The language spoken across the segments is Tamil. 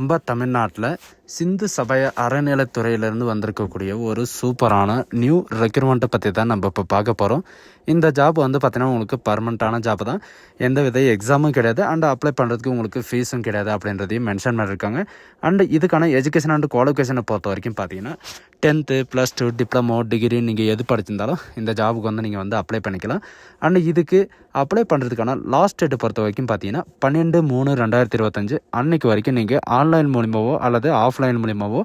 நம்ம தமிழ்நாட்டில் சிந்து சபைய அறநிலைத்துறையிலேருந்து வந்திருக்கக்கூடிய ஒரு சூப்பரான நியூ ரெக்ரூட்மெண்ட்டை பற்றி தான் நம்ம இப்போ பார்க்க போகிறோம் இந்த ஜாப் வந்து பார்த்திங்கன்னா உங்களுக்கு பர்மனண்ட்டான ஜாப் தான். எந்த வித எக்ஸாமும் கிடையாது. அண்ட் அப்ளை பண்ணுறதுக்கு உங்களுக்கு ஃபீஸும் கிடையாது அப்படின்றதையும் மென்ஷன் பண்ணியிருக்காங்க அண்ட் இதுக்கான எஜுகேஷன் அண்ட் குவாலிஃபிகேஷனை பொறுத்த வரைக்கும் பார்த்தீங்கன்னா tenth plus two diploma degree நீங்கள் எது படிச்சிருந்தாலும் இந்த ஜாபுக்கு வந்து நீங்கள் வந்து அப்ளை பண்ணிக்கலாம். அண்ட் இதுக்கு அப்ளை பண்ணுறதுக்கான லாஸ்ட் டேட்டை பொறுத்த வரைக்கும் பார்த்தீங்கன்னா பன்னெண்டு மூணு ரெண்டாயிரத்தி இருபத்தஞ்சு அன்னைக்கு வரைக்கும் நீங்கள் ஆன்லைன் மூலிமாவோ அல்லது ஆஃப்லைன் மூலிமாவோ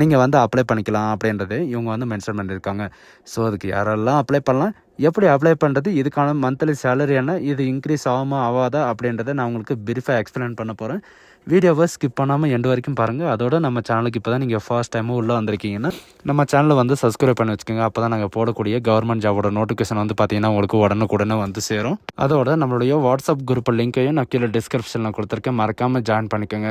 நீங்கள் வந்து அப்ளை பண்ணிக்கலாம் அப்படின்றது இவங்க வந்து மென்ஷன் பண்ணியிருக்காங்க ஸோ அதுக்கு யாரெல்லாம் அப்ளை பண்ணலாம்? எப்படி அப்ளை பண்ணுறது இதுக்கான மந்த்லி சேலரி என்ன? இது இன்க்ரீஸ் ஆகுமா ஆகாதா அப்படின்றத நான் உங்களுக்கு பிரீஃபாக எக்ஸ்பிளைன் பண்ண போகிறேன் வீடியோவை ஸ்கிப் பண்ணாமல் எண்டு வரைக்கும் பாருங்கள் அதோட நம்ம சேனலுக்கு இப்போ தான் நீங்கள் ஃபர்ஸ்ட் டைமும் உள்ளே வந்திருக்கீங்கன்னா நம்ம சேனலை வந்து சப்ஸ்கிரைப் பண்ணி வச்சுக்கோங்க. அப்போ தான் நாங்கள் போடக்கூடிய கவர்மெண்ட் ஜாபோட நோட்டிஃபிகேஷன் வந்து பார்த்தீங்கன்னா உங்களுக்கு உடனுக்குடனே வந்து சேரும். அதோட நம்மளுடைய வாட்ஸ்அப் குரூப் லிங்க்கையும் நான் கீழே டிஸ்கிரிப்ஷனில் கொடுத்துருக்கேன். மறக்காமல் ஜாயின் பண்ணிக்கோங்க.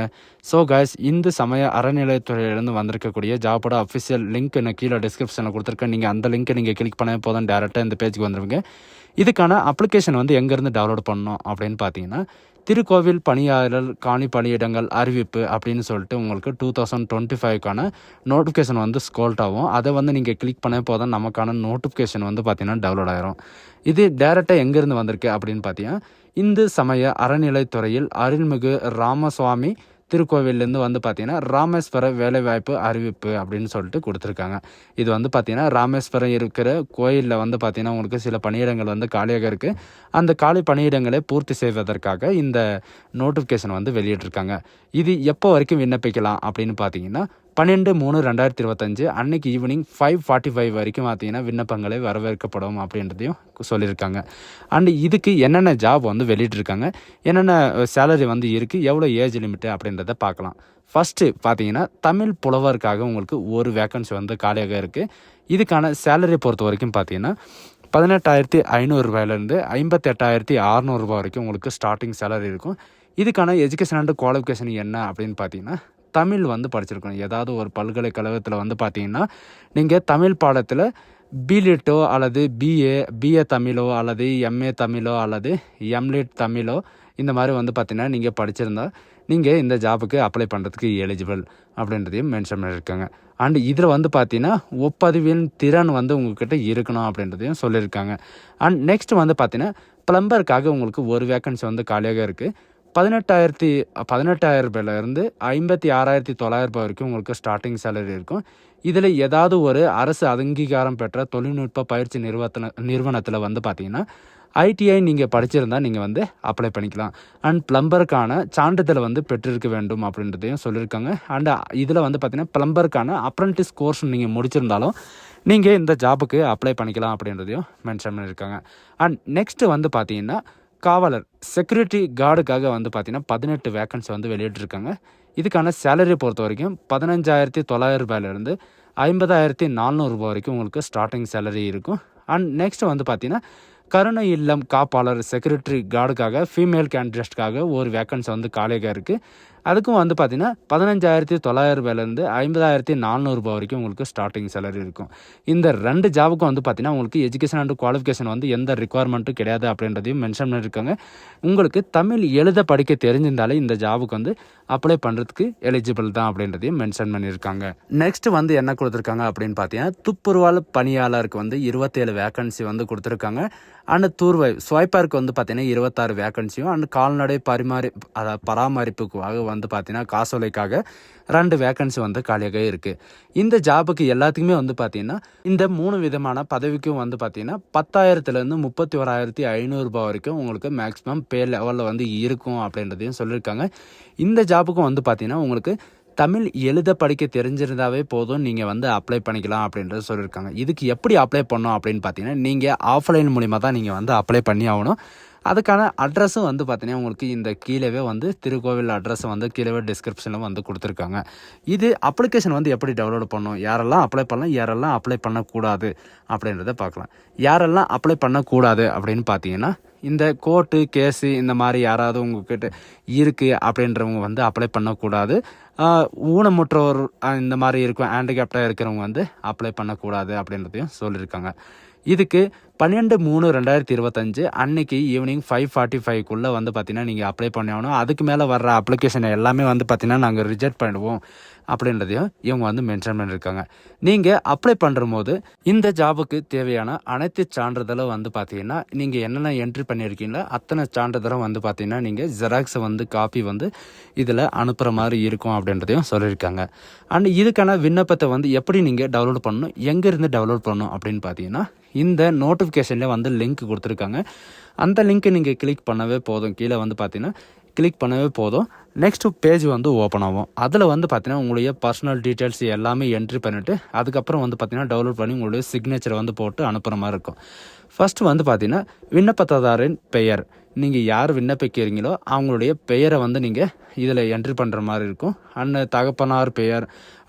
ஸோ கைஸ் இந்த சமய அறநிலையத்துறையிலேருந்து வந்திருக்கக்கூடிய ஜாபோட அஃபிஷியல் லிங்க் நான் கீழே டிஸ்கிரிப்ஷனில் கொடுத்துருக்கேன். நீங்கள் அந்த லிங்க்கை நீங்கள் கிளிக் பண்ணவே போதும். டேரெக்டாக இந்த பேஜுக்கு வந்துடுவீங்க இதுக்கான அப்ளிகேஷன் வந்து எங்கேருந்து டவுன்லோட் பண்ணணும் அப்படின்னு பார்த்தீங்கன்னா திருக்கோவில் பணியாளர் காணி பணியிடங்கள் அறிவிப்பு அப்படின்னு சொல்லிட்டு உங்களுக்கு டூ தௌசண்ட் டுவெண்ட்டி ஃபைவ்க்கான நோட்டிஃபிகேஷன் வந்து ஸ்கோல்ட் ஆகும். அதை வந்து நீங்கள் கிளிக் பண்ண போதும். நமக்கான நோட்டிஃபிகேஷன் வந்து பார்த்தீங்கன்னா டவுன்லோட் ஆயிரும். இது டேரெக்டாக எங்கேருந்து வந்திருக்கு அப்படின்னு பார்த்தீங்கன்னா இந்து சமய அறநிலைத்துறையில் அருள்மிகு ராமசுவாமி திருக்கோவிலேருந்து வந்து பார்த்தீங்கன்னா ராமேஸ்வர வேலைவாய்ப்பு அறிவிப்பு அப்படின்னு சொல்லிட்டு கொடுத்துருக்காங்க. இது வந்து பார்த்தீங்கன்னா ராமேஸ்வரம் இருக்கிற கோயிலில் வந்து பார்த்தீங்கன்னா உங்களுக்கு சில பணியிடங்கள் வந்து காலியாக இருக்குது அந்த காலி பணியிடங்களை பூர்த்தி செய்வதற்காக இந்த நோட்டிஃபிகேஷன் வந்து வெளியிட்டிருக்காங்க. இது எப்போ வரைக்கும் விண்ணப்பிக்கலாம் அப்படின்னு பார்த்தீங்கன்னா பன்னெண்டு மூணு ரெண்டாயிரத்தி இருபத்தஞ்சு அன்னைக்கு ஈவினிங் ஃபைவ் ஃபார்ட்டி ஃபைவ் வரைக்கும் பார்த்தீங்கன்னா விண்ணப்பங்களை வரவேற்கப்படும் அப்படின்றதையும் சொல்லியிருக்காங்க. அண்ட் இதுக்கு என்னென்ன ஜாப் வந்து வெளியிட்டிருக்காங்க? என்னென்ன சேலரி வந்து இருக்குது எவ்வளோ ஏஜ் லிமிட்டு அப்படின்றத பார்க்கலாம். ஃபஸ்ட்டு பார்த்தீங்கன்னா தமிழ் புலவருக்காக உங்களுக்கு ஒரு வேக்கன்சி வந்து காலியாக இருக்குது இதுக்கான சேலரி பொறுத்த வரைக்கும் பார்த்தீங்கன்னா பதினெட்டாயிரத்தி ஐநூறுரூபாயிலேருந்து ஐம்பத்தெட்டாயிரத்தி அறநூறுபா வரைக்கும் உங்களுக்கு ஸ்டார்டிங் சேலரி இருக்கும். இதுக்கான எஜுகேஷன் அண்ட் குவாலிஃபிகேஷன் என்ன அப்படின்னு பார்த்தீங்கன்னா தமிழ் வந்து படிச்சிருக்கணும். ஏதாவது ஒரு பல்கலைக்கழகத்தில் வந்து பார்த்தீங்கன்னா நீங்கள் தமிழ் பாடத்தில் பிலிட்டோ அல்லது பிஏ பிஏ தமிழோ அல்லது எம்ஏ தமிழோ அல்லது எம்லிட் தமிழோ இந்த மாதிரி வந்து பார்த்தீங்கன்னா நீங்கள் படிச்சிருந்தா நீங்கள் இந்த ஜாபுக்கு அப்ளை பண்ணுறதுக்கு எலிஜிபிள் அப்படின்றதையும் மென்ஷன் பண்ணியிருக்காங்க அண்ட் இதில் வந்து பார்த்தீங்கன்னா ஒப்பதிவின் திறன் வந்து உங்ககிட்ட இருக்கணும் அப்படின்றதையும் சொல்லியிருக்காங்க அண்ட் நெக்ஸ்ட் வந்து பார்த்தீங்கன்னா ப்ளம்பருக்காக உங்களுக்கு ஒரு வேக்கன்சி வந்து காலியாக இருக்குது பதினெட்டாயிரத்தி பதினெட்டாயிரம் ரூபாயிலேருந்து ஐம்பத்தி ஆறாயிரத்தி தொள்ளாயிரம் ரூபாய் வரைக்கும் உங்களுக்கு ஸ்டார்டிங் சேலரி இருக்கும். இதில் ஏதாவது ஒரு அரசு அங்கீகாரம் பெற்ற தொழில்நுட்ப பயிற்சி நிறுவனத்தில் நிறுவனத்தில் வந்து பார்த்தீங்கன்னா ஐடிஐ நீங்கள் படிச்சிருந்தா நீங்கள் வந்து அப்ளை பண்ணிக்கலாம். அண்ட் ப்ளம்பருக்கான சான்றிதழை வந்து பெற்றிருக்க வேண்டும் அப்படின்றதையும் சொல்லியிருக்காங்க. அண்ட் இதில் வந்து பார்த்தீங்கன்னா ப்ளம்பருக்கான அப்ரண்டிஸ் கோர்ஸ் நீங்கள் முடிச்சிருந்தாலும் நீங்கள் இந்த ஜாபுக்கு அப்ளை பண்ணிக்கலாம் அப்படின்றதையும் மென்ஷன் பண்ணியிருக்காங்க. அண்ட் நெக்ஸ்ட்டு வந்து பார்த்தீங்கன்னா காவலர் செக்யூரிட்டி கார்டுக்காக வந்து பார்த்தீங்கன்னா பதினெட்டு வேக்கன்சி வந்து வெளியிட்ருக்காங்க இதுக்கான சேலரி பொறுத்த வரைக்கும் பதினஞ்சாயிரத்தி தொள்ளாயிரம் ரூபாயிலேருந்து ஐம்பதாயிரத்தி நானூறுரூபா வரைக்கும் உங்களுக்கு ஸ்டார்டிங் சேலரி இருக்கும். அண்ட் நெக்ஸ்ட் வந்து பார்த்தீங்கன்னா கருணை இல்லம் காப்பாளர் செக்யூரிட்டி கார்டுக்காக ஃபீமேல் கேண்டிடேட்ஸ்க்காக ஒரு வேக்கன்சி வந்து காலியாக இருக்குது அதுக்கும் வந்து பார்த்தீங்கன்னா பதினஞ்சாயிரத்தி தொள்ளாயிரம் ரூபாயிலேருந்து ஐம்பதாயிரத்தி நானூறுரூபா வரைக்கும் உங்களுக்கு ஸ்டார்டிங் சேலரி இருக்கும். இந்த ரெண்டு ஜாபுக்கும் வந்து பார்த்தீங்கன்னா உங்களுக்கு எஜுகேஷன் அண்ட் குவாலிஃபிகேஷன் வந்து எந்த ரிக்குவயர்மெண்ட்டும் கிடையாது அப்படின்றதையும் மென்ஷன் பண்ணியிருக்காங்க உங்களுக்கு தமிழ் எழுத படிக்க தெரிஞ்சிருந்தாலே இந்த ஜாபுக்கு வந்து அப்ளை பண்ணுறதுக்கு எலிஜிபிள் தான் அப்படின்றதையும் மென்ஷன் பண்ணியிருக்காங்க நெக்ஸ்ட் வந்து என்ன கொடுத்துருக்காங்க அப்படின்னு பார்த்தீங்கன்னா துப்புரவால் பணியாளருக்கு வந்து இருபத்தேழு வேக்கன்சி வந்து கொடுத்துருக்காங்க. அண்ட் தூர்வாய் ஸ்வைப்பருக்கு வந்து பார்த்தீங்கன்னா இருபத்தாறு வேக்கன்சியும் அண்ட் கால்நடை பரிமாறி அதாவது பராமரிப்புக்காக வந்து பார்த்தீங்கன்னா காசோலைக்காக ரெண்டு வேக்கன்சி வந்து காலியாக இருக்குது இந்த ஜாபுக்கு எல்லாத்துக்குமே வந்து பார்த்தீங்கன்னா இந்த மூணு விதமான பதவிக்கும் வந்து பார்த்தீங்கன்னா பத்தாயிரத்துலேருந்து முப்பத்தி ஓராயிரத்தி ஐநூறுரூபா வரைக்கும் உங்களுக்கு மேக்ஸிமம் பே லெவலில் வந்து இருக்கும் அப்படின்றதையும் சொல்லியிருக்காங்க. இந்த ஜாபுக்கும் வந்து பார்த்தீங்கன்னா உங்களுக்கு தமிழ் எழுத படிக்க தெரிஞ்சிருந்தாவே போதும் நீங்கள் வந்து அப்ளை பண்ணிக்கலாம் அப்படின்றத சொல்லியிருக்காங்க. இதுக்கு எப்படி அப்ளை பண்ணோம் அப்படின்னு பார்த்தீங்கன்னா நீங்கள் ஆஃப்லைன் மூலிமா தான் நீங்கள் வந்து அப்ளை பண்ணி ஆகணும். அதுக்கான அட்ரஸும் வந்து பார்த்தீங்கன்னா உங்களுக்கு இந்த கீழேவே வந்து திருக்கோவில் அட்ரஸ் வந்து கீழே டிஸ்கிரிப்ஷனில் வந்து கொடுத்துருக்காங்க. இது அப்ளிகேஷன் வந்து எப்படி டவுன்லோட் பண்ணும் யாரெல்லாம் அப்ளை பண்ணலாம் யாரெல்லாம் அப்ளை பண்ணக்கூடாது? அப்படின்றத பார்க்கலாம். யாரெல்லாம் அப்ளை பண்ணக்கூடாது அப்படின்னு பார்த்தீங்கன்னா இந்த கோர்ட்டு கேஸு இந்த மாதிரி யாராவது உங்ககிட்ட இருக்குது அப்படின்றவங்க வந்து அப்ளை பண்ணக்கூடாது. ஊனமுற்றோர் இந்த மாதிரி இருக்கும் ஹேண்டிகேப்டாக இருக்கிறவங்க வந்து அப்ளை பண்ணக்கூடாது அப்படின்றதையும் சொல்லியிருக்காங்க. இதுக்கு பன்னெண்டு மூணு ரெண்டாயிரத்தி இருபத்தஞ்சு அன்னைக்கு ஈவினிங் ஃபைவ் ஃபார்ட்டி ஃபைவ்க்குள்ளே வந்து பார்த்தீங்கன்னா நீங்கள் அப்ளை பண்ணி ஆகணும். அதுக்கு மேலே வர்ற அப்ளிகேஷன் எல்லாமே வந்து பார்த்தீங்கன்னா நாங்கள் ரிஜெக்ட் பண்ணிடுவோம் அப்படின்றதையும் இவங்க வந்து மென்ஷன் பண்ணியிருக்காங்க நீங்கள் அப்ளை பண்ணுற போது இந்த ஜாபுக்கு தேவையான அனைத்து சான்றிதழும் வந்து பார்த்தீங்கன்னா நீங்கள் என்னென்ன என்ட்ரி பண்ணியிருக்கீங்களோ அத்தனை சான்றிதழும் வந்து பார்த்தீங்கன்னா நீங்கள் ஜெராக்ஸை வந்து காப்பி வந்து இதில் அனுப்புகிற மாதிரி இருக்கும் அப்படின்றதையும் சொல்லியிருக்காங்க. அண்ட் இதுக்கான விண்ணப்பத்தை வந்து எப்படி நீங்கள் டவுன்லோட் பண்ணணும் எங்கேருந்து டவுன்லோட் பண்ணணும் அப்படின்னு பார்த்தீங்கன்னா இந்த நோட்டிஃபிகேஷனில் வந்து லிங்க் கொடுத்துருக்காங்க. அந்த லிங்க்கை நீங்கள் கிளிக் பண்ணவே போதும். கீழே வந்து பார்த்தீங்கன்னா கிளிக் பண்ணவே போதும். நெக்ஸ்ட் பேஜ் வந்து ஓப்பன் ஆகும். அதில் வந்து பார்த்தீங்கன்னா உங்களுடைய பர்சனல் டீட்டெயில்ஸ் எல்லாமே என்ட்ரி பண்ணிவிட்டு அதுக்கப்புறம் வந்து பார்த்தீங்கன்னா டவுன்லோட் பண்ணி உங்களுடைய சிக்னேச்சர் வந்து போட்டு அனுப்புகிற மாதிரி இருக்கும். ஃபஸ்ட்டு வந்து பார்த்தீங்கன்னா விண்ணப்பதாரின் பெயர். நீங்கள் யார் விண்ணப்பிக்கிறீங்களோ அவங்களுடைய பெயரை வந்து நீங்கள் இதில் என்ட்ரி பண்ணுற மாதிரி இருக்கும். அண்ட் தகப்பனார் பெயர்.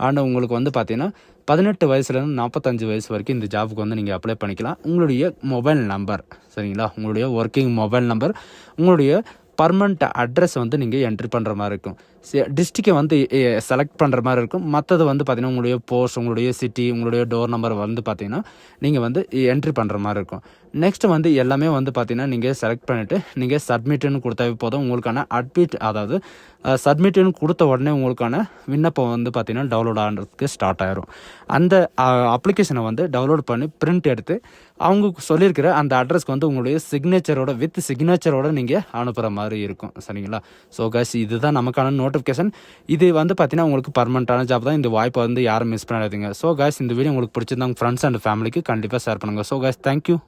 அண்ட் உங்களுக்கு வந்து பார்த்தீங்கன்னா பதினெட்டு வயசுலேருந்து நாற்பத்தஞ்சு வயசு வரைக்கும் இந்த ஜாபுக்கு வந்து நீங்கள் அப்ளை பண்ணிக்கலாம். உங்களுடைய மொபைல் நம்பர் சரிங்களா? உங்களுடைய ஒர்க்கிங் மொபைல் நம்பர் உங்களுடைய பர்மனண்ட் அட்ரஸ் வந்து நீங்கள் என்ட்ரி பண்ணுற மாதிரி இருக்கும். டிஸ்ட்ரிக்கை வந்து செலக்ட் பண்ணுற மாதிரி இருக்கும். மற்றது வந்து பார்த்திங்கன்னா உங்களுடைய போஸ்ட் உங்களுடைய சிட்டி உங்களுடைய டோர் நம்பர் வந்து பார்த்திங்கன்னா நீங்கள் வந்து என்ட்ரி பண்ணுற மாதிரி இருக்கும். நெக்ஸ்ட் வந்து எல்லாமே வந்து பார்த்திங்கன்னா நீங்கள் செலக்ட் பண்ணிவிட்டு நீங்கள் சப்மிட்டுன்னு கொடுத்தாவே போதும். உங்களுக்கான அட்மிட் அதாவது சப்மிட்டுன்னு கொடுத்த உடனே உங்களுக்கான விண்ணப்பம் வந்து பார்த்தீங்கன்னா டவுன்லோட் ஆகிறதுக்கு ஸ்டார்ட் ஆயிரும். அந்த அப்ளிகேஷனை வந்து டவுன்லோட் பண்ணி பிரிண்ட் எடுத்து அவங்க சொல்லியிருக்கிற அந்த அட்ரஸ்க்கு வந்து உங்களுடைய சிக்னேச்சரோட வித் சிக்னேச்சரோட நீங்கள் அனுப்புகிற மாதிரி இருக்கும். சரிங்களா? ஸோ கேஸ் இதுதான் நமக்கான நோட் நோட்டிஃபிகேஷன் இது வந்து பார்த்தீங்கன்னா உங்களுக்கு பர்மனெண்ட்டான ஜாப் தான். இந்த வாய்ப்பை வந்து யாரும் மிஸ் பண்ணாதீங்க. ஸோ கேஸ் இந்த வீடியோ உங்களுக்கு பிடிச்சிருந்தாங்க ஃப்ரெண்ட்ஸ் அண்ட் ஃபேமிலிக்கு கண்டிப்பாக ஷேர் பண்ணுங்கள் ஸோ கேஸ் தேங்க்யூ